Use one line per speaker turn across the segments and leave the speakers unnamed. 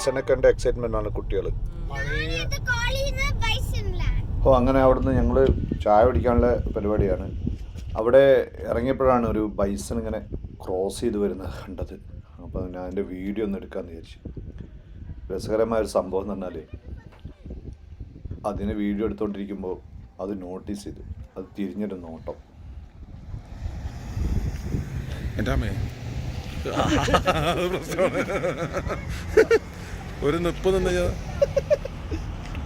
ബൈസനെ കണ്ട എക്സൈറ്റ്മെന്റ് ആണ് കുട്ടികൾ. ഓ അങ്ങനെ അവിടുന്ന് ഞങ്ങൾ ചായ പിടിക്കാനുള്ള പരിപാടിയാണ്. അവിടെ ഇറങ്ങിയപ്പോഴാണ് ഒരു ബൈസൺ ഇങ്ങനെ ക്രോസ് ചെയ്ത് വരുന്നത് കണ്ടത്. അപ്പോൾ ഞാൻ അതിന്റെ വീഡിയോ ഒന്ന് എടുക്കാമെന്ന് വിചാരിച്ചു. രസകരമായ ഒരു സംഭവം എന്ന് പറഞ്ഞാൽ അതിന് വീഡിയോ എടുത്തുകൊണ്ടിരിക്കുമ്പോൾ അത് നോട്ടീസ് ചെയ്തു. അത് തിരിഞ്ഞൊരു നോട്ടം.
എന്റെ അമ്മേ? പ്രശ്നമാണ് ഒരു നിപ്പ് നിന്ന്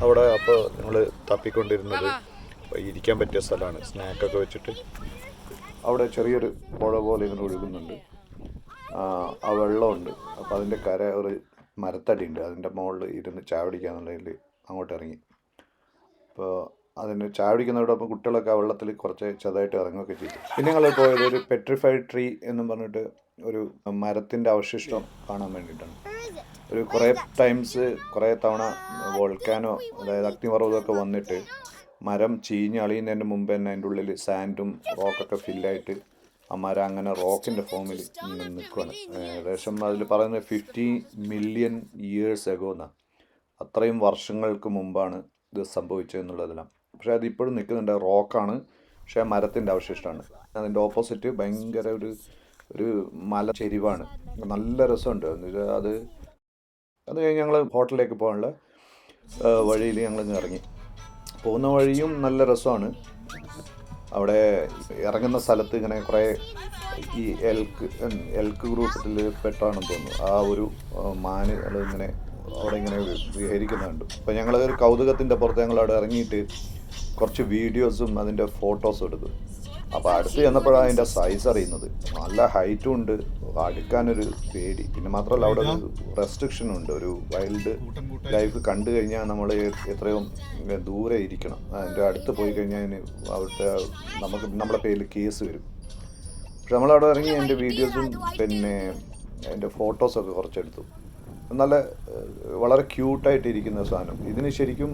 അവിടെ അപ്പോൾ നമ്മൾ തപ്പിക്കൊണ്ടിരുന്നത് ഇരിക്കാൻ പറ്റിയ സ്ഥലമാണ്. സ്നാക്കൊക്കെ വെച്ചിട്ട് അവിടെ ചെറിയൊരു പുഴ പോലെ ഇങ്ങനെ ഒഴുകുന്നുണ്ട്. ആ, വെള്ളമുണ്ട്. അപ്പോൾ അതിന്റെ കര ഒരു മരത്തടി ഉണ്ട് അതിന്റെ മുകളിൽ ഇരുന്ന് ചാവടിക്കാന്നുള്ളതിൽ അങ്ങോട്ട് ഇറങ്ങി. അപ്പോൾ അതിന് ചാവടിക്കുന്നതോടൊപ്പം കുട്ടികളൊക്കെ ആ വെള്ളത്തിൽ കുറച്ച് ചെറുതായിട്ട് ഇറങ്ങുകയൊക്കെ ചെയ്തു. പിന്നെ ഞങ്ങൾ പോയത് ഒരു പെട്രിഫൈഡ് ട്രീ എന്നും പറഞ്ഞിട്ട് ഒരു മരത്തിന്റെ അവശിഷ്ടം കാണാൻ വേണ്ടിയിട്ടാണ്. ഒരു കുറേ ടൈംസ് കുറേ തവണ വോൾക്കാനോ അതായത് അഗ്നിപർവതമൊക്കെ വന്നിട്ട് മരം ചീഞ്ഞ് അളിയുന്നതിന് മുമ്പ് തന്നെ അതിന്റെ ഉള്ളിൽ സാൻഡും റോക്കൊക്കെ ഫില്ലായിട്ട് ആ മരം അങ്ങനെ റോക്കിന്റെ ഫോമിൽ നിൽക്കുകയാണ് ഏകദേശം അതിൽ പറയുന്നത് ഫിഫ്റ്റി മില്യൺ ഇയേഴ്സ് എഗോ എന്നാണ് അത്രയും വർഷങ്ങൾക്ക് മുമ്പാണ് ഇത് സംഭവിച്ചത് എന്നുള്ളതെല്ലാം പക്ഷേ അതിപ്പോഴും നിൽക്കുന്നുണ്ട്. റോക്കാണ് പക്ഷേ ആ മരത്തിന്റെ അവശിഷ്ടമാണ്. അതിന്റെ ഓപ്പോസിറ്റ് ഭയങ്കര ഒരു ഒരു മല ചെരിവാണ്. നല്ല രസമുണ്ട്. അത് അത് കഴിഞ്ഞ് ഞങ്ങൾ ഹോട്ടലിലേക്ക് പോകാനുള്ള വഴിയിൽ ഞങ്ങൾ ഇറങ്ങി. പോകുന്ന വഴിയും നല്ല രസമാണ്. അവിടെ ഇറങ്ങുന്ന സ്ഥലത്ത് ഇങ്ങനെ കുറേ ഈ എൽക്ക് എൽക്ക് ഗ്രൂപ്പത്തിൽ പെട്ടാണെന്ന് തോന്നുന്നു. ആ ഒരു മാന് ഇങ്ങനെ അവിടെ ഇങ്ങനെ വിഹരിക്കുന്നുണ്ട്. അപ്പോൾ ഒരു കൗതുകത്തിന്റെ പുറത്ത് ഞങ്ങൾ അവിടെ ഇറങ്ങിയിട്ട് കുറച്ച് വീഡിയോസും അതിന്റെ ഫോട്ടോസും എടുത്തു. അപ്പോൾ അടുത്ത് ചെന്നപ്പോഴാണ് അതിന്റെ സൈസ് അറിയുന്നത്. നല്ല ഹൈറ്റും ഉണ്ട്. അടുക്കാനൊരു പേടി. പിന്നെ മാത്രമല്ല അവിടെ ഒരു റെസ്ട്രിക്ഷനും ഉണ്ട്. ഒരു വൈൽഡ് ലൈഫ് കണ്ടു കഴിഞ്ഞാൽ നമ്മൾ എത്രയും ദൂരെ ഇരിക്കണം. അതിന്റെ അടുത്ത് പോയി കഴിഞ്ഞാൽ അവിടുത്തെ നമുക്ക് നമ്മുടെ പേരിൽ കേസ് വരും. പക്ഷെ നമ്മളവിടെ ഇറങ്ങി എന്റെ വീഡിയോസും പിന്നെ എന്റെ ഫോട്ടോസൊക്കെ കുറച്ചെടുത്തു. നല്ല വളരെ ക്യൂട്ടായിട്ട് ഇരിക്കുന്ന സാധനം. ഇതിന് ശരിക്കും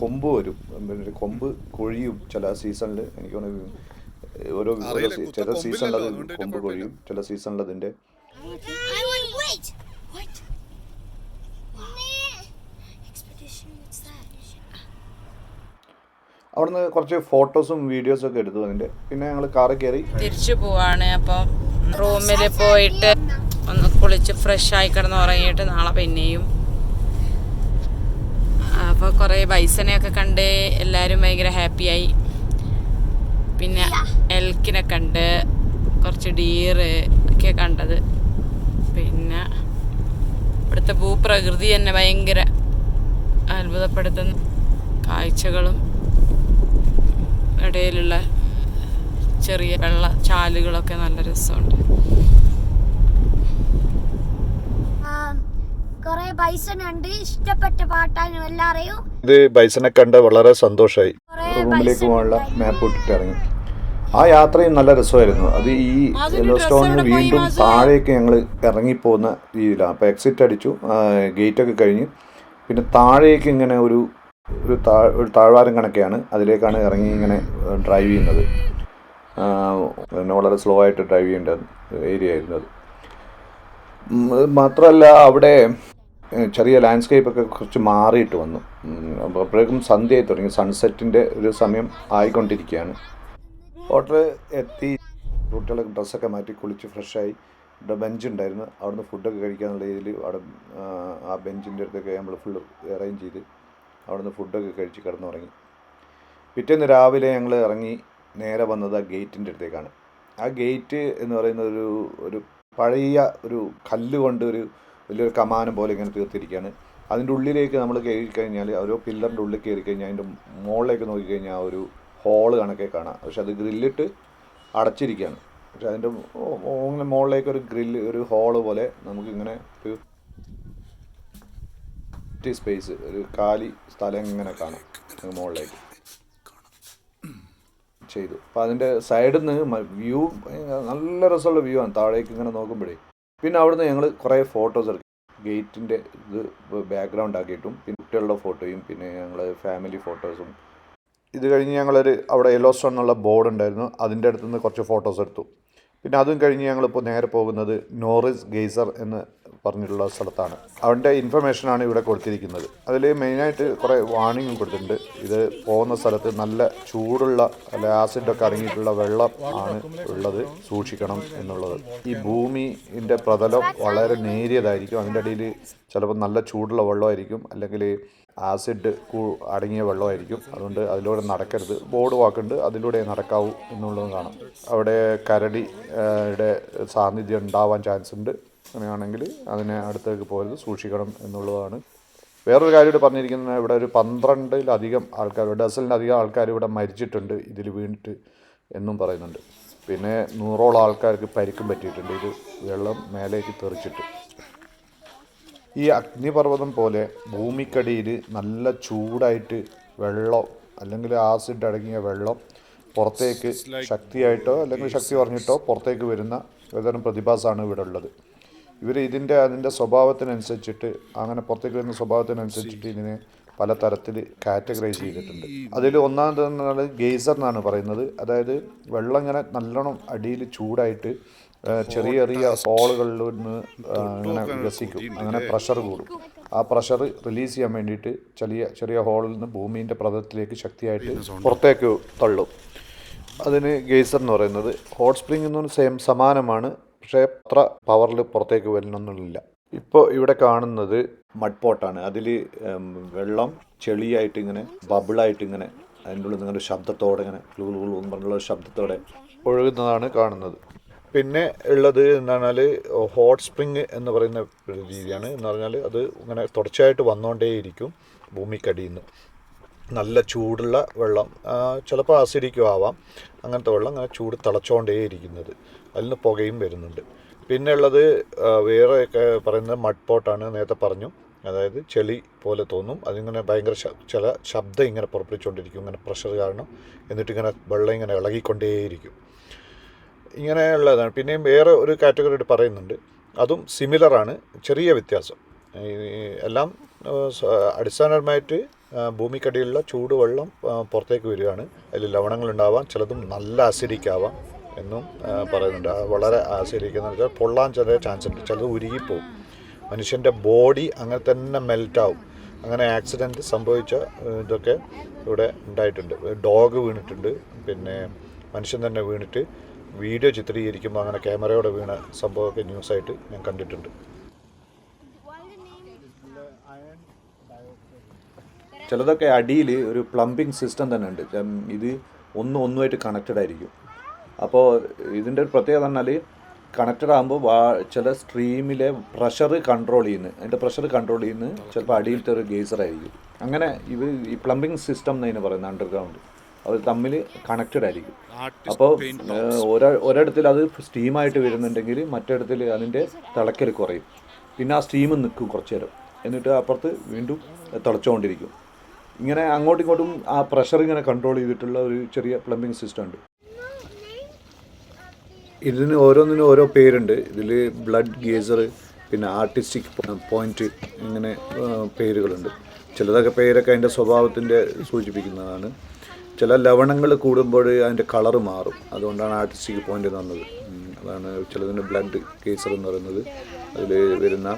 കൊമ്പ് വരും. പിന്നെ കൊമ്പ് കൊഴിയും ചില സീസണിൽ എനിക്ക് തോന്നുന്നു ഓരോ ചില സീസണിൽ അത് കൊമ്പ് കൊഴിയും ചില സീസണിൽ
അതിന്റെ?
അവിടുന്ന് കുറച്ച് ഫോട്ടോസും വീഡിയോസും ഒക്കെ എടുത്തു അതിന്റെ. പിന്നെ ഞങ്ങൾ കാറിൽ കയറി.
തിരിച്ചു പോവാണ്. അപ്പം റൂമിൽ പോയിട്ട് ഒന്ന് കുളിച്ച് ഫ്രഷ് ആയി കിടന്ന് ഉറങ്ങിയിട്ട് നാളെ പിന്നെയും. അപ്പോൾ കുറേ ബൈസനെയൊക്കെ കണ്ട് എല്ലാവരും ഭയങ്കര ഹാപ്പിയായി പിന്നെ എൽക്കിനെ കണ്ട് കുറച്ച് ഡീറ് ഒക്കെ കണ്ടത്. പിന്നെ ഇവിടുത്തെ ഭൂപ്രകൃതി തന്നെ ഭയങ്കര അത്ഭുതപ്പെടുത്തുന്ന. കാഴ്ചകളും ഇടയിലുള്ള ചെറിയ വെള്ള ചാലുകളൊക്കെ നല്ല രസമുണ്ട്.
കൊറേ ബൈസൺ ഉണ്ട് ഇഷ്ടപ്പെട്ട പാട്ടാണ് എല്ലാരെയും.
ഇത് ബൈസനെ കണ്ട് വളരെ സന്തോഷമായി
കുറേ
റൂമിലേക്ക് പോകാനുള്ള മാപ്പ് ഇട്ടിട്ട് ഇറങ്ങി ആ യാത്രയും നല്ല രസമായിരുന്നു. അത് ഈ യെല്ലോ സ്റ്റോണിന് വീണ്ടും താഴേക്ക് ഞങ്ങൾ ഇറങ്ങിപ്പോകുന്ന രീതിയിലാണ്. അപ്പോൾ എക്സിറ്റ് അടിച്ചു. ഗേറ്റൊക്കെ കഴിഞ്ഞ്. പിന്നെ താഴേക്ക് ഇങ്ങനെ ഒരു ഒരു താ ഒരു താഴ്വാരം കണക്കെയാണ് അതിലേക്കാണ് ഇറങ്ങി ഇങ്ങനെ ഡ്രൈവ് ചെയ്യുന്നത്. പിന്നെ വളരെ സ്ലോ ആയിട്ട് ഡ്രൈവ് ചെയ്യേണ്ട ഏരിയ ആയിരുന്നു അത് മാത്രമല്ല അവിടെ ചെറിയ ലാൻഡ്സ്കേപ്പ് ഒക്കെ കുറച്ച് മാറിയിട്ട് വന്നു. അപ്പോഴേക്കും സന്ധ്യയായി തുടങ്ങി. സൺസെറ്റിന്റെ ഒരു സമയം ആയിക്കൊണ്ടിരിക്കുകയാണ്. ഹോട്ടൽ എത്തി. കുട്ടികളൊക്കെ ഡ്രസ്സൊക്കെ മാറ്റി കുളിച്ച് ഫ്രഷായി ഇവിടെ ബെഞ്ച് ഉണ്ടായിരുന്നു. അവിടുന്ന് ഫുഡൊക്കെ കഴിക്കാനുള്ള രീതിയിൽ അവിടെ ആ, ബെഞ്ചിന്റെ അടുത്തൊക്കെ നമ്മൾ ഫുള്ള് അറേഞ്ച് ചെയ്ത് അവിടുന്ന് ഫുഡൊക്കെ കഴിച്ച് കിടന്നുറങ്ങി. പിറ്റേന്ന് രാവിലെ ഞങ്ങൾ ഇറങ്ങി നേരെ വന്നത് ആ ഗേറ്റിന്റെ അടുത്തേക്കാണ്. ആ ഗേറ്റ് എന്ന് പറയുന്ന ഒരു ഒരു പഴയ ഒരു കല്ല് കൊണ്ട് ഒരു വലിയൊരു കമാനം പോലെ ഇങ്ങനെ തീർത്തിരിക്കുകയാണ്. അതിന്റെ ഉള്ളിലേക്ക് നമ്മൾ കയറി കഴിഞ്ഞാൽ ഓരോ പില്ലറിന്റെ ഉള്ളിൽ കയറി കഴിഞ്ഞാൽ അതിന്റെ മുകളിലേക്ക് നോക്കിക്കഴിഞ്ഞാൽ ഒരു ഹോൾ കണക്കെ കാണാം. പക്ഷെ അത് ഗ്രില്ലിട്ട് അടച്ചിരിക്കുകയാണ്. പക്ഷെ അതിന്റെ മുകളിലേക്ക് ഒരു ഗ്രില്ല് ഒരു ഹോൾ പോലെ നമുക്കിങ്ങനെ ഒരു സ്പേസ് ഒരു കാലി സ്ഥലം ഇങ്ങനെ കാണാം മുകളിലേക്ക് ചെയ്തു അപ്പോൾ അതിന്റെ സൈഡിൽ നിന്ന് വ്യൂ നല്ല രസമുള്ള വ്യൂ ആണ് താഴേക്ക് ഇങ്ങനെ നോക്കുമ്പോഴേ പിന്നെ അവിടുന്ന് ഞങ്ങൾ കുറേ ഫോട്ടോസ് എടുക്കും ഗേറ്റിന്റെ ഇത് ബാക്ക്ഗ്രൗണ്ട് ആക്കിയിട്ടും പിന്നെ കുട്ടികളുടെ ഫോട്ടോയും പിന്നെ ഞങ്ങൾ ഫാമിലി ഫോട്ടോസും ഇത് കഴിഞ്ഞ് ഞങ്ങളൊരു അവിടെ യെല്ലോ സ്റ്റോൺ എന്നുള്ള ബോർഡ് ഉണ്ടായിരുന്നു അതിന്റെ അടുത്തുനിന്ന് കുറച്ച് ഫോട്ടോസ് എടുത്തു. പിന്നെ അതും കഴിഞ്ഞ് ഞങ്ങളിപ്പോൾ നേരെ പോകുന്നത് നോറിസ് ഗെയ്സർ എന്ന് പറഞ്ഞിട്ടുള്ള സ്ഥലത്താണ്. അവന്റെ ഇൻഫർമേഷനാണ് ഇവിടെ കൊടുത്തിരിക്കുന്നത്. അതിൽ മെയിനായിട്ട് കുറേ വാണിംഗ് കൊടുത്തിട്ടുണ്ട്. ഇത് പോകുന്ന സ്ഥലത്ത് നല്ല ചൂടുള്ള അല്ലെ ആസിഡൊക്കെ അടങ്ങിയിട്ടുള്ള വെള്ളം ആണ് ഉള്ളത്. സൂക്ഷിക്കണം എന്നുള്ളത്. ഈ ഭൂമിന്റെ പ്രതലം വളരെ നേരിയതായിരിക്കും. അതിന്റെ അടിയിൽ ചിലപ്പോൾ നല്ല ചൂടുള്ള വെള്ളമായിരിക്കും. അല്ലെങ്കിൽ ആസിഡ് അടങ്ങിയ വെള്ളമായിരിക്കും. അതുകൊണ്ട് അതിലൂടെ നടക്കരുത്. ബോർഡ് വാക്കുണ്ട്. അതിലൂടെ നടക്കാവൂ എന്നുള്ളതും കാണാം. അവിടെ കരടിയുടെ സാന്നിധ്യം ഉണ്ടാവാൻ ചാൻസ് ഉണ്ട്. അങ്ങനെയാണെങ്കിൽ അതിനെ അടുത്തേക്ക് പോയത് സൂക്ഷിക്കണം എന്നുള്ളതാണ്. വേറൊരു കാര്യം ഇവിടെ പറഞ്ഞിരിക്കുന്നത് ഇവിടെ ഒരു പന്ത്രണ്ടിലധികം ആൾക്കാർ ഡസലിനധികം ആൾക്കാർ ഇവിടെ മരിച്ചിട്ടുണ്ട് ഇതിൽ വീണിട്ട് എന്നും പറയുന്നുണ്ട്. പിന്നെ നൂറോളം ആൾക്കാർക്ക് പരിക്കും പറ്റിയിട്ടുണ്ട് ഇത് വെള്ളം മേലേക്ക് തെറിച്ചിട്ട്. ഈ അഗ്നിപർവതം പോലെ ഭൂമിക്കടിയിൽ നല്ല ചൂടായിട്ട് വെള്ളം അല്ലെങ്കിൽ ആസിഡ് അടങ്ങിയ വെള്ളം പുറത്തേക്ക് ശക്തിയായിട്ടോ അല്ലെങ്കിൽ ശക്തി പറഞ്ഞിട്ടോ പുറത്തേക്ക് വരുന്ന ഒരുതരം പ്രതിഭാസമാണ് ഇവിടെ ഉള്ളത്. ഇവർ ഇതിന്റെ അതിന്റെ സ്വഭാവത്തിനനുസരിച്ചിട്ട് അങ്ങനെ പുറത്തേക്ക് വരുന്ന സ്വഭാവത്തിനനുസരിച്ചിട്ട് ഇതിനെ പല തരത്തിൽ കാറ്റഗറൈസ് ചെയ്തിട്ടുണ്ട്. അതിൽ ഒന്നാമത് ഗെയ്സർ എന്നാണ് പറയുന്നത്. അതായത് വെള്ളം ഇങ്ങനെ നല്ലോണം അടിയിൽ ചൂടായിട്ട് ചെറിയ ചെറിയ ഹോളുകളിൽ നിന്ന് ഇങ്ങനെ വികസിക്കും. അങ്ങനെ പ്രഷർ കൂടും. ആ പ്രഷർ റിലീസ് ചെയ്യാൻ വേണ്ടിയിട്ട് ചെറിയ ചെറിയ ഹോളിൽ നിന്ന് ഭൂമിന്റെ പ്രതലത്തിലേക്ക് ശക്തിയായിട്ട് പുറത്തേക്ക് തള്ളും. അതിന് ഗെയ്സർ എന്ന് പറയുന്നത്. ഹോട്ട് സ്പ്രിംഗ് എന്നും സെയിം സമാനമാണ്. പക്ഷേ അത്ര പവറിൽ പുറത്തേക്ക് വരണമെന്നില്ല. ഇപ്പോൾ ഇവിടെ കാണുന്നത് മഡ്പോട്ടാണ്. അതിൽ വെള്ളം ചെളിയായിട്ട് ഇങ്ങനെ ബബിളായിട്ട് ഇങ്ങനെ അതിന്റെ ഉള്ളിൽ നിന്നൊരു ഒരു ശബ്ദത്തോടെ ഇങ്ങനെ ക്ലൂ ക്ലൂ എന്ന് പറഞ്ഞുള്ള ഒരു ശബ്ദത്തോടെ ഒഴുകുന്നതാണ് കാണുന്നത്. പിന്നെ ഉള്ളത് എന്താണ് ഹോട്ട് സ്പ്രിങ് എന്ന് പറയുന്ന ഒരു രീതിയാണ്. എന്ന് പറഞ്ഞാൽ അത് ഇങ്ങനെ തുടർച്ചയായിട്ട് വന്നുകൊണ്ടേയിരിക്കും ഭൂമിക്കടിയിൽ നിന്ന് നല്ല ചൂടുള്ള വെള്ളം ചിലപ്പോൾ അസിഡിക്കും ആവാം. അങ്ങനത്തെ വെള്ളം അങ്ങനെ ചൂട് തിളച്ചുകൊണ്ടേയിരിക്കുന്നത് അതിൽ നിന്ന് പുകയും വരുന്നുണ്ട്. പിന്നെ ഉള്ളത് വേറെ പറയുന്നത് മഡ് പോട്ടാണ് നേരത്തെ പറഞ്ഞു. അതായത് ചെളി പോലെ തോന്നും. അതിങ്ങനെ ഭയങ്കര ചില ശബ്ദം ഇങ്ങനെ പുറപ്പെടുവിച്ചുകൊണ്ടിരിക്കും ഇങ്ങനെ പ്രഷർ കാരണം എന്നിട്ട് ഇങ്ങനെ വെള്ളം ഇങ്ങനെ ഇളകിക്കൊണ്ടേയിരിക്കും. ഇങ്ങനെയുള്ളതാണ്. പിന്നെയും വേറെ ഒരു കാറ്റഗറി പറയുന്നുണ്ട്. അതും സിമിലറാണ് ചെറിയ വ്യത്യാസം. എല്ലാം അടിസ്ഥാനപരമായിട്ട് ഭൂമിക്കടിയിലുള്ള ചൂടുവെള്ളം പുറത്തേക്ക് വരികയാണ്. അതിൽ ലവണങ്ങളുണ്ടാവാം. ചിലതും നല്ല അസിഡിക്കാവാം എന്നും പറയുന്നുണ്ട്. വളരെ ആശ്രയിക്കുന്ന പൊള്ളാൻ ചില ചാൻസ് ഉണ്ട്. ചിലത് ഉരുകിപ്പോവും. മനുഷ്യന്റെ ബോഡി അങ്ങനെ തന്നെ മെൽറ്റാവും അങ്ങനെ ആക്സിഡന്റ് സംഭവിച്ച ഇതൊക്കെ ഇവിടെ ഉണ്ടായിട്ടുണ്ട്. ഡോഗ് വീണിട്ടുണ്ട്. പിന്നെ മനുഷ്യൻ തന്നെ വീണിട്ട് വീഡിയോ ചിത്രീകരിക്കുമ്പോൾ അങ്ങനെ ക്യാമറയോടെ വീണ സംഭവമൊക്കെ ന്യൂസായിട്ട് ഞാൻ കണ്ടിട്ടുണ്ട്. ചിലതൊക്കെ അടിയിൽ ഒരു പ്ലംബിംഗ് സിസ്റ്റം തന്നെ ഉണ്ട്. ഇത് ഒന്നും ഒന്നുമായിട്ട് കണക്റ്റഡ് ആയിരിക്കും. അപ്പോൾ ഇതിന്റെ ഒരു പ്രത്യേകത പറഞ്ഞാൽ കണക്റ്റഡ് ആകുമ്പോൾ വാ ചില സ്ട്രീമിലെ പ്രഷർ കൺട്രോൾ ചെയ്യുന്നു. അതിന്റെ പ്രഷർ കൺട്രോൾ ചെയ്യുന്നു. ചിലപ്പോൾ അടിയിലത്തെ ഒരു ഗേസർ ആയിരിക്കും. അങ്ങനെ ഇവർ ഈ പ്ലംബിംഗ് സിസ്റ്റം എന്നതിന് പറയുന്നത് അണ്ടർഗ്രൗണ്ട് അവർ തമ്മിൽ കണക്റ്റഡ് ആയിരിക്കും. അപ്പോൾ ഒരാ ഒരിടത്തിൽ അത് സ്റ്റീമായിട്ട് വരുന്നുണ്ടെങ്കിൽ മറ്റിടത്തിൽ അതിന്റെ തിളക്കൽ കുറയും. പിന്നെ ആ സ്റ്റീം നിൽക്കും കുറച്ച് നേരം എന്നിട്ട് അപ്പുറത്ത് വീണ്ടും തിളച്ചുകൊണ്ടിരിക്കും ഇങ്ങനെ അങ്ങോട്ടും ഇങ്ങോട്ടും ആ പ്രഷർ ഇങ്ങനെ കൺട്രോൾ ചെയ്തിട്ടുള്ള ഒരു ചെറിയ പ്ലംബിംഗ് സിസ്റ്റം ഉണ്ട്. ഇതിന് ഓരോന്നിനും ഓരോ പേരുണ്ട്. ഇതിൽ ബ്ലഡ് ഗേസർ പിന്നെ ആർട്ടിസ്റ്റിക് പോയിന്റ് ഇങ്ങനെ പേരുകളുണ്ട്. ചിലതൊക്കെ പേരൊക്കെ അതിന്റെ സ്വഭാവത്തിന്റെ സൂചിപ്പിക്കുന്നതാണ്. ചില ലവണങ്ങൾ കൂടുമ്പോൾ അതിന്റെ കളർ മാറും. അതുകൊണ്ടാണ് ആർട്ടിസ്റ്റിക് പോയിന്റ് തന്നത്. അതാണ് ചിലതിന് ബ്ലഡ് കേസർ എന്ന് പറയുന്നത്. അതിൽ വരുന്ന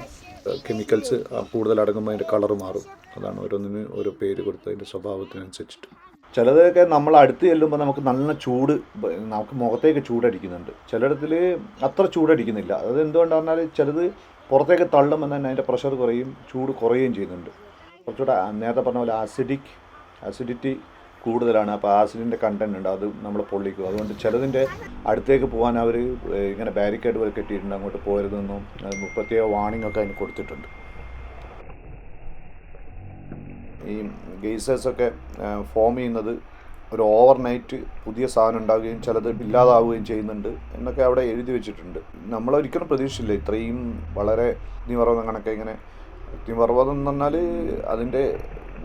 കെമിക്കൽസ് കൂടുതൽ അടങ്ങുമ്പോൾ അതിന്റെ കളർ മാറും. അതാണ് ഓരോന്നിന് ഓരോ പേര് കൊടുത്ത് അതിന്റെ സ്വഭാവത്തിനനുസരിച്ചിട്ട്. ചിലതൊക്കെ നമ്മൾ അടുത്ത് ചെല്ലുമ്പോൾ നമുക്ക് നല്ല ചൂട് നമുക്ക് മുഖത്തേക്ക് ചൂടടിക്കുന്നുണ്ട്. ചിലയിടത്തിൽ അത്ര ചൂടടിക്കുന്നില്ല. അത് എന്തുകൊണ്ടാണെന്ന് പറഞ്ഞാൽ ചിലത് പുറത്തേക്ക് തള്ളുമ്പോൾ തന്നെ അതിന്റെ പ്രഷർ കുറയും ചൂട് കുറയുകയും ചെയ്യുന്നുണ്ട്. കുറച്ചുകൂടെ നേരത്തെ പറഞ്ഞ പോലെ ആസിഡിക് ആസിഡിറ്റി കൂടുതലാണ്. അപ്പോൾ ആസിഡിന്റെ കണ്ടന്റ് ഉണ്ട്. അത് നമ്മൾ പൊള്ളിക്കും. അതുകൊണ്ട് ചിലതിന്റെ അടുത്തേക്ക് പോകാൻ അവർ ഇങ്ങനെ ബാരിക്കേഡ് പോലെ കെട്ടിയിട്ടുണ്ട്. അങ്ങോട്ട് പോരുതെന്നും പ്രത്യേക വാണിംഗ് ഒക്കെ അതിന് കൊടുത്തിട്ടുണ്ട്. ഈ ഗെയ്സേഴ്സൊക്കെ ഫോം ചെയ്യുന്നത് ഒരു ഓവർ നൈറ്റ് പുതിയ സാധനം ഉണ്ടാവുകയും ചിലത് ഇല്ലാതാവുകയും ചെയ്യുന്നുണ്ട് എന്നൊക്കെ അവിടെ എഴുതി വെച്ചിട്ടുണ്ട്. നമ്മളൊരിക്കലും പ്രതീക്ഷിച്ചില്ല. ഇത്രയും വളരെ അഗ്നിപർവതം കണക്കെ ഇങ്ങനെ അഗ്നിപർവതം എന്ന് പറഞ്ഞാൽ അതിന്റെ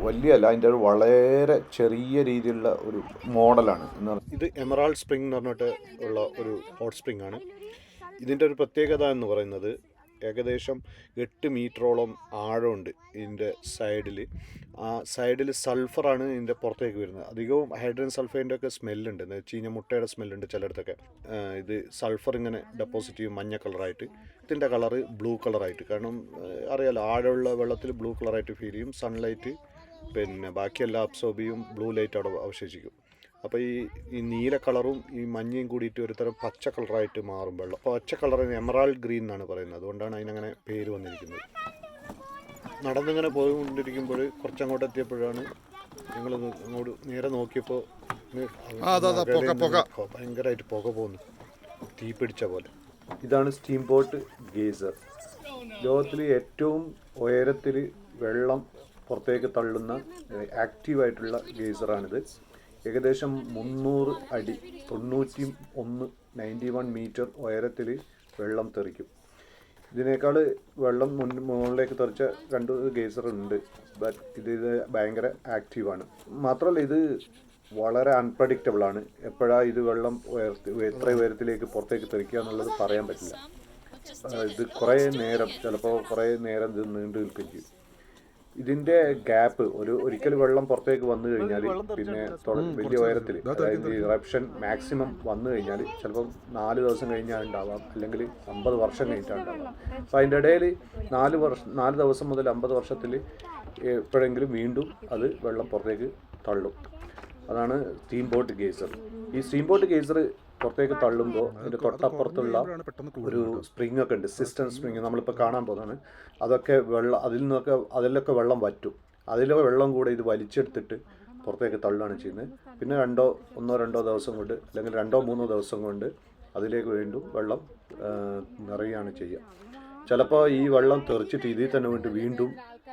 വലിയ അല്ല അതിന്റെ ഒരു വളരെ ചെറിയ രീതിയിലുള്ള ഒരു മോഡലാണ് എന്ന് ഇത് എമറാൾഡ് സ്പ്രിംഗ് എന്ന് പറഞ്ഞിട്ട് ഉള്ള ഒരു ഹോട്ട് സ്പ്രിംഗ് ആണ്. ഇതിന്റെ ഒരു പ്രത്യേകത എന്ന് പറയുന്നത് ഏകദേശം എട്ട് മീറ്ററോളം ആഴമുണ്ട് ഇതിന്റെ സൈഡിൽ. ആ സൈഡിൽ സൾഫറാണ് ഇതിന്റെ പുറത്തേക്ക് വരുന്നത്. അധികവും ഹൈഡ്രജൻ സൾഫൈന്റെ ഒക്കെ സ്മെല്ലുണ്ട്. എന്താ ചീഞ്ഞ മുട്ടയുടെ സ്മെല്ലുണ്ട് ചിലയിടത്തൊക്കെ. ഇത് സൾഫർ ഇങ്ങനെ ഡെപ്പോസിറ്റ് ചെയ്യും മഞ്ഞ കളറായിട്ട്. ഇതിന്റെ കളറ് ബ്ലൂ കളറായിട്ട്. കാരണം അറിയാലോ ആഴമുള്ള വെള്ളത്തിൽ ബ്ലൂ കളറായിട്ട് ഫീൽ ചെയ്യും. സൺലൈറ്റ് പിന്നെ ബാക്കിയെല്ലാം അബ്സോർബ് ചെയ്യും. ബ്ലൂ ലൈറ്റ് അവിടെ അവശേഷിക്കും. അപ്പോൾ ഈ ഈ നീല കളറും ഈ മഞ്ഞയും കൂടിയിട്ട് ഒരു തരം പച്ച കളറായിട്ട് മാറും വെള്ളം. അപ്പോൾ പച്ച കളറിന് എമറാൾഡ് ഗ്രീൻ എന്നാണ് പറയുന്നത്. അതുകൊണ്ടാണ് അതിനങ്ങനെ പേര് വന്നിരിക്കുന്നത്. നടന്നിങ്ങനെ പോയിക്കൊണ്ടിരിക്കുമ്പോൾ കുറച്ചങ്ങോട്ട് എത്തിയപ്പോഴാണ് ഞങ്ങൾ അങ്ങോട്ട് നേരെ നോക്കിയപ്പോൾ. ഭയങ്കരമായിട്ട് പുക പോകുന്നു. തീ പിടിച്ച പോലെ. ഇതാണ് സ്റ്റീം ബോട്ട് ഗീസർ. ലോകത്തിൽ ഏറ്റവും ഉയരത്തിൽ വെള്ളം പുറത്തേക്ക് തള്ളുന്ന ആക്റ്റീവായിട്ടുള്ള ഗേസറാണിത്. ഏകദേശം മുന്നൂറ് അടി തൊണ്ണൂറ്റി ഒന്ന് നയന്റി വൺ മീറ്റർ ഉയരത്തിൽ വെള്ളം തെറിക്കും. ഇതിനേക്കാൾ വെള്ളം മുൻ മുകളിലേക്ക് തെറിച്ച രണ്ട് ഗേസർ ഉണ്ട് ബട്ട് ഇത് ഭയങ്കര ആക്റ്റീവാണ്. മാത്രമല്ല ഇത് വളരെ അൺപ്രഡിക്റ്റബിൾ ആണ്. എപ്പോഴാണ് ഇത് വെള്ളം എത്ര ഉയരത്തിലേക്ക് പുറത്തേക്ക് തെറിക്കുക എന്നുള്ളത് പറയാൻ പറ്റില്ല. ഇത് കുറേ നേരം ചിലപ്പോൾ കുറേ നേരം ഇത് നീണ്ടു നിൽക്കുകയും ചെയ്യും. ഇതിന്റെ ഗ്യാപ്പ് ഒരു ഒരിക്കൽ വെള്ളം പുറത്തേക്ക് വന്നു കഴിഞ്ഞാൽ പിന്നെ വലിയ ഉയരത്തിൽ അതായത് ഇറപ്ഷൻ മാക്സിമം വന്നു കഴിഞ്ഞാൽ ചിലപ്പം നാല് ദിവസം കഴിഞ്ഞാൽ ഉണ്ടാവാം അല്ലെങ്കിൽ അമ്പത് വർഷം കഴിഞ്ഞിട്ടാണ് ഉണ്ടാവാം അപ്പം അതിന്റെ ഇടയിൽ നാല് വർഷം നാല് ദിവസം മുതൽ അമ്പത് വർഷത്തിൽ എപ്പോഴെങ്കിലും വീണ്ടും അത് വെള്ളം പുറത്തേക്ക് തള്ളും. അതാണ് സ്റ്റീം ബോട്ട് ഗേസർ ഈ സ്റ്റീം ബോട്ട് ഗേസർ പുറത്തേക്ക് തള്ളുമ്പോൾ അതിന്റെ തൊട്ടപ്പുറത്തുള്ള ഒരു സ്പ്രിങ് ഒക്കെ ഉണ്ട്. സിസ്റ്റം സ്പ്രിങ് നമ്മളിപ്പോൾ കാണാൻ പോകുന്നതാണ് അതൊക്കെ വെള്ളം അതിൽ നിന്നൊക്കെ അതിലൊക്കെ വെള്ളം വറ്റും. അതിലൊക്കെ വെള്ളം കൂടെ ഇത് വലിച്ചെടുത്തിട്ട് പുറത്തേക്ക് തള്ളുകയാണ് ചെയ്യുന്നത്. പിന്നെ രണ്ടോ ഒന്നോ രണ്ടോ ദിവസം കൊണ്ട് അല്ലെങ്കിൽ രണ്ടോ മൂന്നോ ദിവസം കൊണ്ട് അതിലേക്ക് വീണ്ടും വെള്ളം നിറയുകയാണ് ചെയ്യുക. ചിലപ്പോൾ ഈ വെള്ളം തെറിച്ചിട്ട് ഇതിൽ തന്നെ വീണ്ടും വീണ്ടും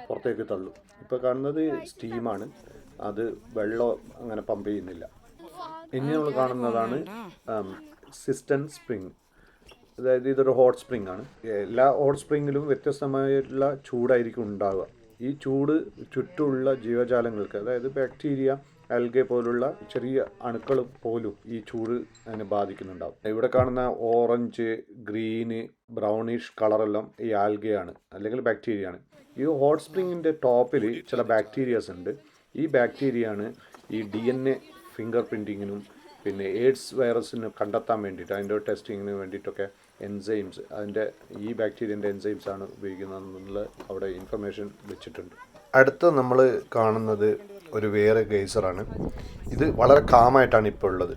പുറത്തേക്ക് തള്ളും. ഇപ്പോൾ കാണുന്നത് സ്റ്റീമാണ്. അത് വെള്ളം അങ്ങനെ പമ്പ് ചെയ്യുന്നില്ല. ഇനി നമ്മൾ കാണുന്നതാണ് സിസ്റ്റൻ സ്പ്രിങ് അതായത് ഇതൊരു ഹോട്ട് സ്പ്രിംഗ് ആണ്. എല്ലാ ഹോട്ട് സ്പ്രിങ്ങിലും വ്യത്യസ്തമായിട്ടുള്ള ചൂടായിരിക്കും ഉണ്ടാവുക. ഈ ചൂട് ചുറ്റുമുള്ള ജീവജാലങ്ങൾക്ക് അതായത് ബാക്ടീരിയ അൽഗെ പോലുള്ള ചെറിയ അണുക്കൾ പോലും ഈ ചൂട് അതിനെ ബാധിക്കുന്നുണ്ടാവും. ഇവിടെ കാണുന്ന ഓറഞ്ച് ഗ്രീന് ബ്രൗണിഷ് കളറെല്ലാം ഈ ആൽഗയാണ് അല്ലെങ്കിൽ ബാക്ടീരിയ ആണ്. ഈ ഹോട്ട് സ്പ്രിങ്ങിന്റെ ടോപ്പിൽ ചില ബാക്ടീരിയസ് ഉണ്ട്. ഈ ബാക്ടീരിയ ആണ് ഈ ഡി എൻ എ ഫിംഗർ പ്രിന്റിങ്ങിനും പിന്നെ എയ്ഡ്സ് വൈറസിന് കണ്ടെത്താൻ വേണ്ടിയിട്ട് അതിന്റെ ടെസ്റ്റിങ്ങിന് വേണ്ടിയിട്ടൊക്കെ എൻസൈംസ് അതിന്റെ ഈ ബാക്ടീരിയന്റെ എൻസൈംസ് ആണ് ഉപയോഗിക്കുന്നതെന്നുള്ള അവിടെ ഇൻഫർമേഷൻ വെച്ചിട്ടുണ്ട്. അടുത്ത നമ്മൾ കാണുന്നത് ഒരു വേറെ ഗേസറാണ്. ഇത് വളരെ കാമായിട്ടാണ് ഇപ്പോൾ ഉള്ളത്.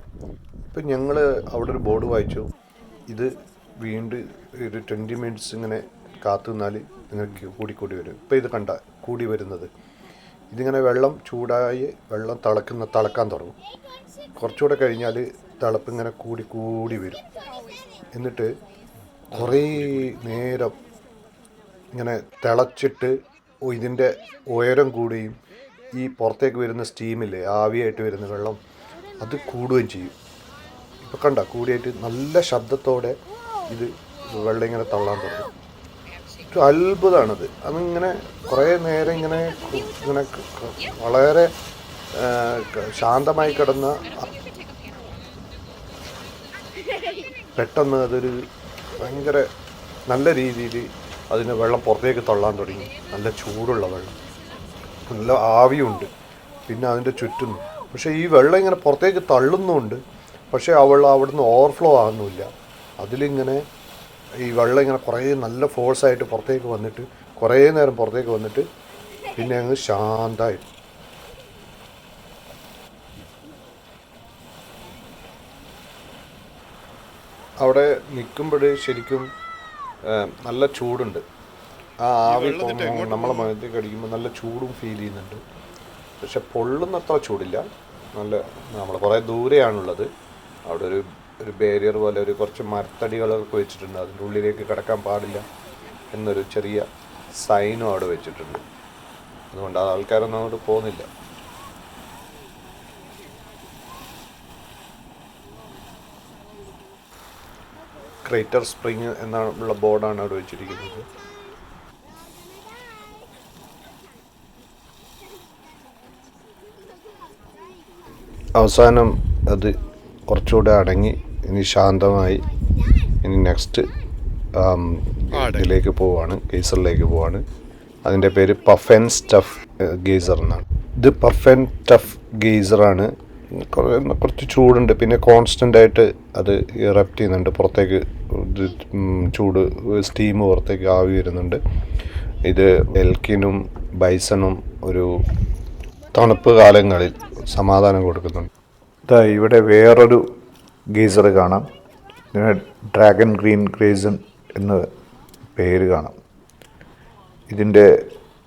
ഇപ്പം ഞങ്ങൾ അവിടെ ഒരു ബോർഡ് വായിച്ചു. ഇത് വീണ്ടും ഒരു ട്വന്റി മിനിറ്റ്സ് ഇങ്ങനെ കാത്തു നിന്നാൽ നിങ്ങൾക്ക് കൂടി വരും. ഇപ്പോൾ ഇത് കണ്ട കൂടി വരുന്നത്. ഇതിങ്ങനെ വെള്ളം ചൂടായി വെള്ളം തിളക്കുന്ന തിളക്കാൻ തുടങ്ങും. കുറച്ചുകൂടെ കഴിഞ്ഞാൽ തിളപ്പ് ഇങ്ങനെ കൂടി കൂടി വരും. എന്നിട്ട് കുറേ നേരം ഇങ്ങനെ തിളച്ചിട്ട് ഇതിന്റെ ഉയരം കൂടുകയും ഈ പുറത്തേക്ക് വരുന്ന സ്റ്റീമില്ലേ ആവിയായിട്ട് വരുന്ന വെള്ളം അത് കൂടുകയും ചെയ്യും. ഇപ്പം കണ്ട? കൂടിയായിട്ട് നല്ല ശബ്ദത്തോടെ ഇത് വെള്ളം ഇങ്ങനെ തള്ളാൻ തുടങ്ങും. അത്ഭുതമാണത്. അതിങ്ങനെ കുറേ നേരം ഇങ്ങനെ ഇങ്ങനെ വളരെ ശാന്തമായി കിടന്ന പെട്ടെന്ന് അതൊരു ഭയങ്കര നല്ല രീതിയിൽ അതിന് വെള്ളം പുറത്തേക്ക് തള്ളാൻ തുടങ്ങി. നല്ല ചൂടുള്ള വെള്ളം. നല്ല ആവിയുണ്ട്. പിന്നെ അതിന്റെ ചുറ്റും. പക്ഷേ ഈ വെള്ളം ഇങ്ങനെ പുറത്തേക്ക് തള്ളുന്നുണ്ട്. പക്ഷേ ആ വെള്ളം അവിടുന്ന് ഓവർഫ്ലോ ആകുന്നില്ല അതിലിങ്ങനെ ഈ വെള്ളം ഇങ്ങനെ കുറേ നല്ല ഫോഴ്സ് ആയിട്ട് പുറത്തേക്ക് വന്നിട്ട് കുറേ നേരം പുറത്തേക്ക് വന്നിട്ട് പിന്നെ അങ്ങ് ശാന്തമായി അവിടെ നിൽക്കുമ്പോൾ ശരിക്കും നല്ല ചൂടുണ്ട്. ആ ആവി നമ്മളെ മുഖത്തേക്ക് അടിക്കുമ്പോൾ നല്ല ചൂടും ഫീൽ ചെയ്യുന്നുണ്ട്. പക്ഷെ പൊള്ളുന്നത്ര ചൂടില്ല. നല്ല നമ്മൾ കുറേ ദൂരെയാണുള്ളത്. അവിടെ ഒരു ഒരു ബാരിയർ പോലെ ഒരു കുറച്ച് മരത്തടികളൊക്കെ വെച്ചിട്ടുണ്ട് അതിന്റെ ഉള്ളിലേക്ക് കിടക്കാൻ പാടില്ല എന്നൊരു ചെറിയ സൈനും അവിടെ വെച്ചിട്ടുണ്ട്. അതുകൊണ്ട് ആ ആൾക്കാരൊന്നും അങ്ങോട്ട് പോകുന്നില്ല. ക്രേറ്റർ സ്പ്രിങ് എന്നുള്ള ബോർഡാണ് അവിടെ വെച്ചിരിക്കുന്നത്. അവസാനം അത് കുറച്ചുകൂടെ അടങ്ങി ഇനി ശാന്തമായി ഇനി നെക്സ്റ്റ് ഇതിലേക്ക് പോവാണ് ഗീസറിലേക്ക് പോവാണ്. അതിന്റെ പേര് പഫ് ആൻഡ് സ്റ്റഫ് ഗീസർ എന്നാണ്. ഇത് പഫ് ആൻഡ് ടഫ് ഗീസറാണ്. കുറേ കുറച്ച് ചൂടുണ്ട്. പിന്നെ കോൺസ്റ്റന്റ് ആയിട്ട് അത് ഇറപ്റ്റ് ചെയ്യുന്നുണ്ട്. പുറത്തേക്ക് ചൂട് സ്റ്റീം പുറത്തേക്ക് ആവി വരുന്നുണ്ട്. ഇത് എൽക്കിനും ബൈസണും ഒരു തണുപ്പ് കാലങ്ങളിൽ സമാധാനം കൊടുക്കുന്നുണ്ട്. ഇതാ ഇവിടെ വേറൊരു ഗീസർ കാണാം. ഇതിന് ഡ്രാഗൺ ഗ്രീൻ ഗ്രേസൺ എന്ന് പേര് കാണാം. ഇതിന്റെ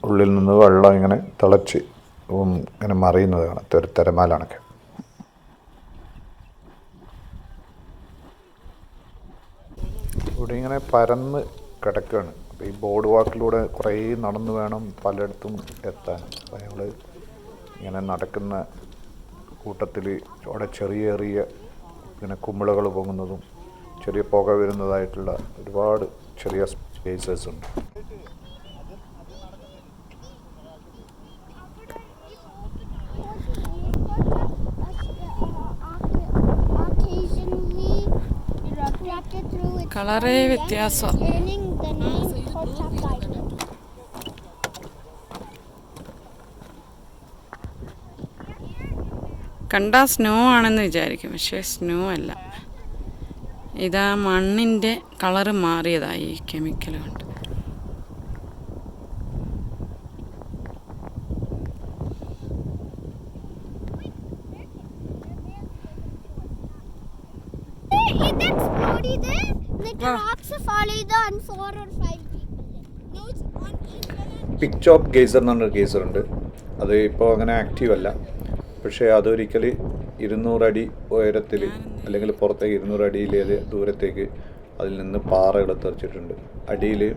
ഉള്ളിൽ നിന്ന് വെള്ളം ഇങ്ങനെ തിളച്ച് ഇങ്ങനെ മറിയുന്നത് കാണാം. തെര തിരമാലാണൊക്കെ ഇവിടെ ഇങ്ങനെ പരന്ന് കിടക്കുകയാണ്. അപ്പോൾ ഈ ബോർഡ് വാക്കിലൂടെ കുറേ നടന്നു വേണം പലയിടത്തും എത്താൻ. അപ്പോൾ ഞങ്ങൾ ഇങ്ങനെ നടക്കുന്ന കൂട്ടത്തിൽ അവിടെ ചെറിയ ചെറിയ ഇങ്ങനെ കുമ്പിളകൾ പൊങ്ങുന്നതും ചെറിയ പുക വരുന്നതായിട്ടുള്ള ഒരുപാട് ചെറിയ സ്പേസസ് ഉണ്ട്.
കളറേ വ്യത്യാസം. കണ്ടാ സ്നോ ആണെന്ന് വിചാരിക്കും. പക്ഷേ സ്നോ അല്ല. ഇതാ മണ്ണിന്റെ കളറ് മാറിയതായി ഈ കെമിക്കൽ കൊണ്ട്.
പിക്ചോപ്പ് ഗേസർ എന്ന് പറഞ്ഞൊരു ഗേസർ ഉണ്ട്. അത് ഇപ്പോൾ അങ്ങനെ ആക്റ്റീവ് അല്ല. പക്ഷേ അതൊരിക്കൽ ഇരുന്നൂറടി ഉയരത്തിൽ അല്ലെങ്കിൽ പുറത്തേക്ക് ഇരുന്നൂറടിയിലേത് ദൂരത്തേക്ക് അതിൽ നിന്ന് പാറകൾ തെറിച്ചിട്ടുണ്ട് അടിയിൽ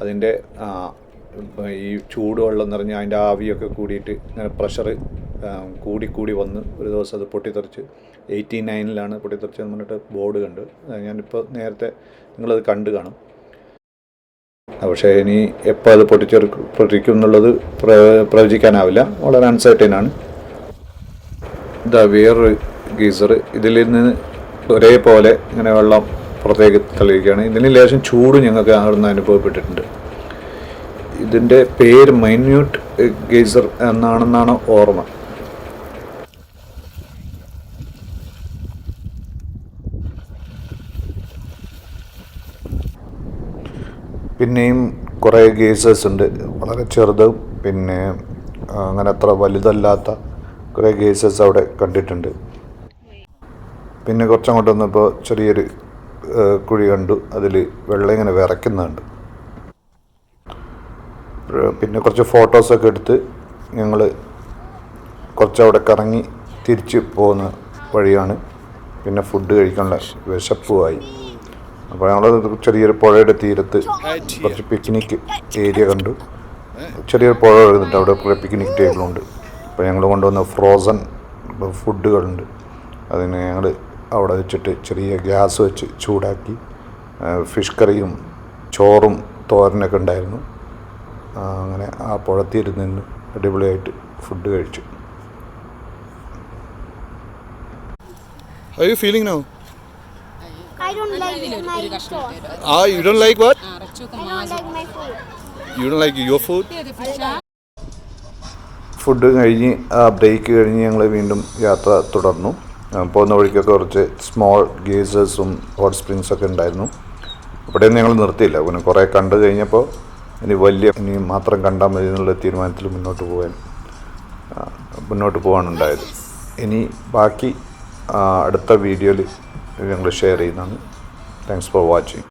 അതിന്റെ ഈ ചൂടുവെള്ളം നിറഞ്ഞ് അതിന്റെ ആവിയൊക്കെ കൂടിയിട്ട് ഇങ്ങനെ പ്രഷർ കൂടിക്കൂടി കൂടി വന്ന് ഒരു ദിവസം അത് പൊട്ടിത്തെറിച്ച് എയ്റ്റി നയനിലാണ് പൊട്ടിത്തെറിച്ചതെന്ന് പറഞ്ഞിട്ട് ബോർഡ് കണ്ട്. ഞാനിപ്പോൾ നേരത്തെ നിങ്ങളത് കണ്ടു കാണും. പക്ഷേ ഇനി എപ്പോൾ അത് പൊട്ടിച്ചെറുക്കും പൊട്ടിക്കും എന്നുള്ളത് പ്ര- പ്രവചിക്കാനാവില്ല. വളരെ അൺസർട്ടൈൻ ആണ്. ഇതാ വേറൊരു ഗീസർ ഇതിൽ നിന്ന് ഒരേപോലെ ഇങ്ങനെ വെള്ളം പുറത്തേക്ക് തെളിയിക്കുകയാണ് ഇതിന് ലേശം ചൂട് ഞങ്ങൾക്ക് അവിടുന്ന് അനുഭവപ്പെട്ടിട്ടുണ്ട്. ഇതിന്റെ പേര് മൈന്യൂട്ട് ഗീസർ എന്നാണെന്നാണ് ഓർമ്മ. പിന്നെയും കുറേ ഗീസേഴ്സ് ഉണ്ട്. വളരെ ചെറുതും പിന്നെ അങ്ങനെ അത്ര വലുതല്ലാത്ത കുറേ ഗേസസ് അവിടെ കണ്ടിട്ടുണ്ട്. പിന്നെ കുറച്ചങ്ങോട്ട് വന്നപ്പോൾ ചെറിയൊരു കുഴി കണ്ടു. അതിൽ വെള്ളം ഇങ്ങനെ വിറയ്ക്കുന്നുണ്ട്. പിന്നെ കുറച്ച് ഫോട്ടോസൊക്കെ എടുത്ത് ഞങ്ങൾ കുറച്ചവിടെ കറങ്ങി തിരിച്ച് പോകുന്ന വഴിയാണ്. പിന്നെ ഫുഡ് കഴിക്കാനുള്ള വിശപ്പുമായി അപ്പോൾ ഞങ്ങൾ ചെറിയൊരു പുഴയുടെ തീരത്ത് കുറച്ച് പിക്നിക് ഏരിയ കണ്ടു. ചെറിയൊരു പുഴ വരുന്നുണ്ട്. അവിടെ കുറേ പിക്നിക് ടേബിളുണ്ട് അപ്പോൾ ഞങ്ങൾ കൊണ്ടുവന്ന ഫ്രോസൺ ഫുഡുകളുണ്ട് അതിന് ഞങ്ങൾ അവിടെ വെച്ചിട്ട് ചെറിയ ഗ്യാസ് വെച്ച് ചൂടാക്കി ഫിഷ് കറിയും ചോറും തോരനൊക്കെ ഉണ്ടായിരുന്നു അങ്ങനെ ആ പുഴത്തിയിൽ നിന്ന് അടിപൊളിയായിട്ട് ഫുഡ് കഴിച്ചു
How are you feeling now?
I don't like my don't
Ah, you don't like what?
I don't like my food.
You don't like your food?
Food കഴിഞ്ഞ് ആ ബ്രേക്ക് കഴിഞ്ഞ് ഞങ്ങൾ വീണ്ടും യാത്ര തുടർന്നു. പോകുന്ന വഴിക്കൊക്കെ കുറച്ച് സ്മോൾ ഗീസേഴ്സും ഹോട്ട് സ്പ്രിങ്സൊക്കെ ഉണ്ടായിരുന്നു. അവിടെയൊന്നും ഞങ്ങൾ നിർത്തിയില്ല. പിന്നെ കുറേ കണ്ടു കഴിഞ്ഞപ്പോൾ ഇനി വലിയ ഇനി മാത്രം കണ്ടാൽ മതി എന്നുള്ള തീരുമാനത്തിൽ മുന്നോട്ട് പോകാൻ മുന്നോട്ട് പോകാനുണ്ടായത് ഇനി ബാക്കി അടുത്ത വീഡിയോയിൽ ഞങ്ങൾ ഷെയർ ചെയ്യുന്നതാണ്. Thanks for watching